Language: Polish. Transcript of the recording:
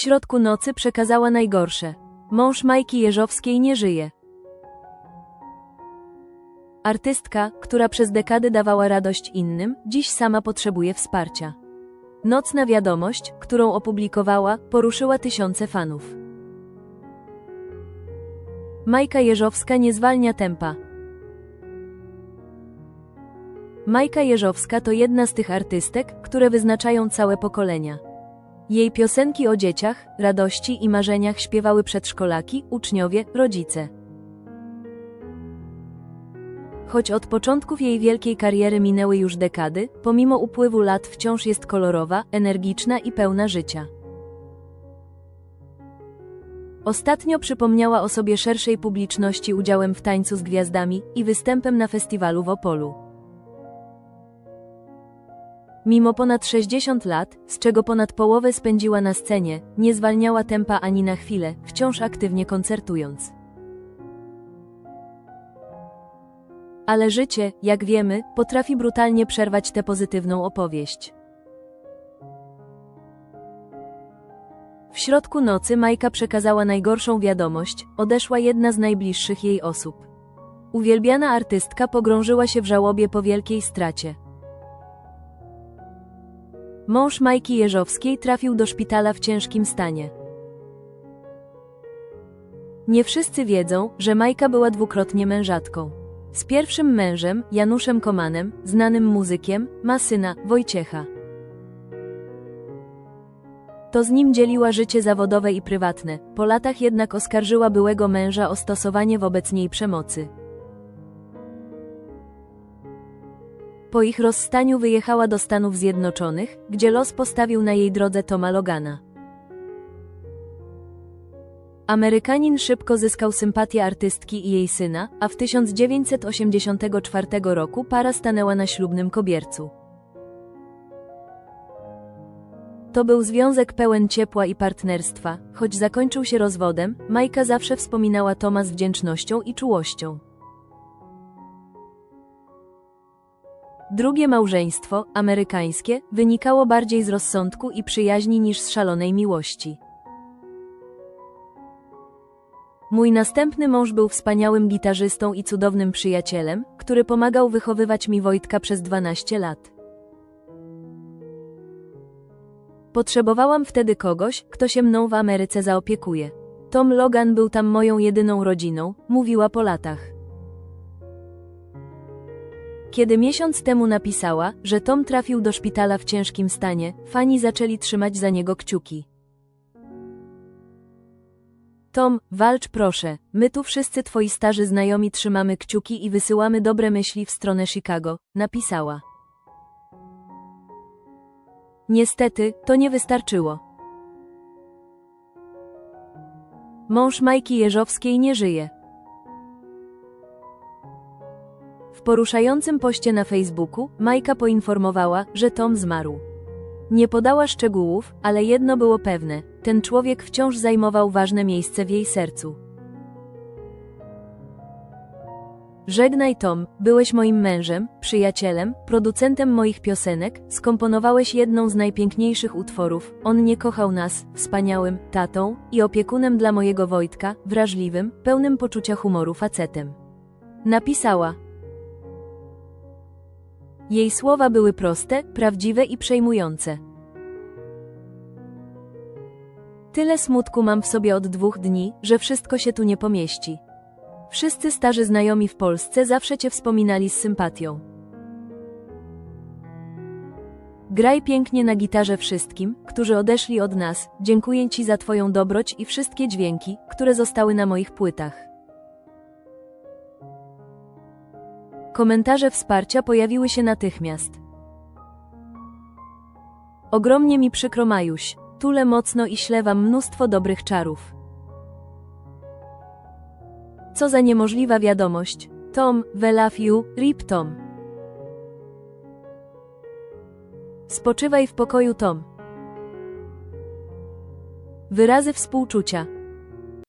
środku nocy przekazała najgorsze. Mąż Majki Jeżowskiej nie żyje. Artystka, która przez dekady dawała radość innym, dziś sama potrzebuje wsparcia. Nocna wiadomość, którą opublikowała, poruszyła tysiące fanów. Majka Jeżowska nie zwalnia tempa. Majka Jeżowska to jedna z tych artystek, które wyznaczają całe pokolenia. Jej piosenki o dzieciach, radości i marzeniach śpiewały przedszkolaki, uczniowie, rodzice. Choć od początków jej wielkiej kariery minęły już dekady, pomimo upływu lat wciąż jest kolorowa, energiczna i pełna życia. Ostatnio przypomniała o sobie szerszej publiczności udziałem w Tańcu z Gwiazdami i występem na festiwalu w Opolu. Mimo ponad 60 lat, z czego ponad połowę spędziła na scenie, nie zwalniała tempa ani na chwilę, wciąż aktywnie koncertując. Ale życie, jak wiemy, potrafi brutalnie przerwać tę pozytywną opowieść. W środku nocy Majka przekazała najgorszą wiadomość, odeszła jedna z najbliższych jej osób. Uwielbiana artystka pogrążyła się w żałobie po wielkiej stracie. Mąż Majki Jeżowskiej trafił do szpitala w ciężkim stanie. Nie wszyscy wiedzą, że Majka była dwukrotnie mężatką. Z pierwszym mężem, Januszem Komanem, znanym muzykiem, ma syna, Wojciecha. To z nim dzieliła życie zawodowe i prywatne, po latach jednak oskarżyła byłego męża o stosowanie wobec niej przemocy. Po ich rozstaniu wyjechała do Stanów Zjednoczonych, gdzie los postawił na jej drodze Toma Logana. Amerykanin szybko zyskał sympatię artystki i jej syna, a w 1984 roku para stanęła na ślubnym kobiercu. To był związek pełen ciepła i partnerstwa, choć zakończył się rozwodem, Majka zawsze wspominała Toma z wdzięcznością i czułością. Drugie małżeństwo, amerykańskie, wynikało bardziej z rozsądku i przyjaźni niż z szalonej miłości. Mój następny mąż był wspaniałym gitarzystą i cudownym przyjacielem, który pomagał wychowywać mi Wojtka przez 12 lat. Potrzebowałam wtedy kogoś, kto się mną w Ameryce zaopiekuje. Tom Logan był tam moją jedyną rodziną, mówiła po latach. Kiedy miesiąc temu napisała, że Tom trafił do szpitala w ciężkim stanie, fani zaczęli trzymać za niego kciuki. Tom, walcz proszę, my tu wszyscy twoi starzy znajomi trzymamy kciuki i wysyłamy dobre myśli w stronę Chicago, napisała. Niestety, to nie wystarczyło. Mąż Majki Jeżowskiej nie żyje. W poruszającym poście na Facebooku, Majka poinformowała, że Tom zmarł. Nie podała szczegółów, ale jedno było pewne, ten człowiek wciąż zajmował ważne miejsce w jej sercu. Żegnaj Tom, byłeś moim mężem, przyjacielem, producentem moich piosenek, skomponowałeś jedną z najpiękniejszych utworów, on nie kochał nas, wspaniałym, tatą i opiekunem dla mojego Wojtka, wrażliwym, pełnym poczucia humoru facetem. Napisała. Jej słowa były proste, prawdziwe i przejmujące. Tyle smutku mam w sobie od dwóch dni, że wszystko się tu nie pomieści. Wszyscy starzy znajomi w Polsce zawsze cię wspominali z sympatią. Graj pięknie na gitarze wszystkim, którzy odeszli od nas, dziękuję Ci za Twoją dobroć i wszystkie dźwięki, które zostały na moich płytach. Komentarze wsparcia pojawiły się natychmiast. Ogromnie mi przykro Majuś, tule mocno i ślę wam mnóstwo dobrych czarów. Co za niemożliwa wiadomość. Tom, we love you, rip Tom. Spoczywaj w pokoju Tom. Wyrazy współczucia.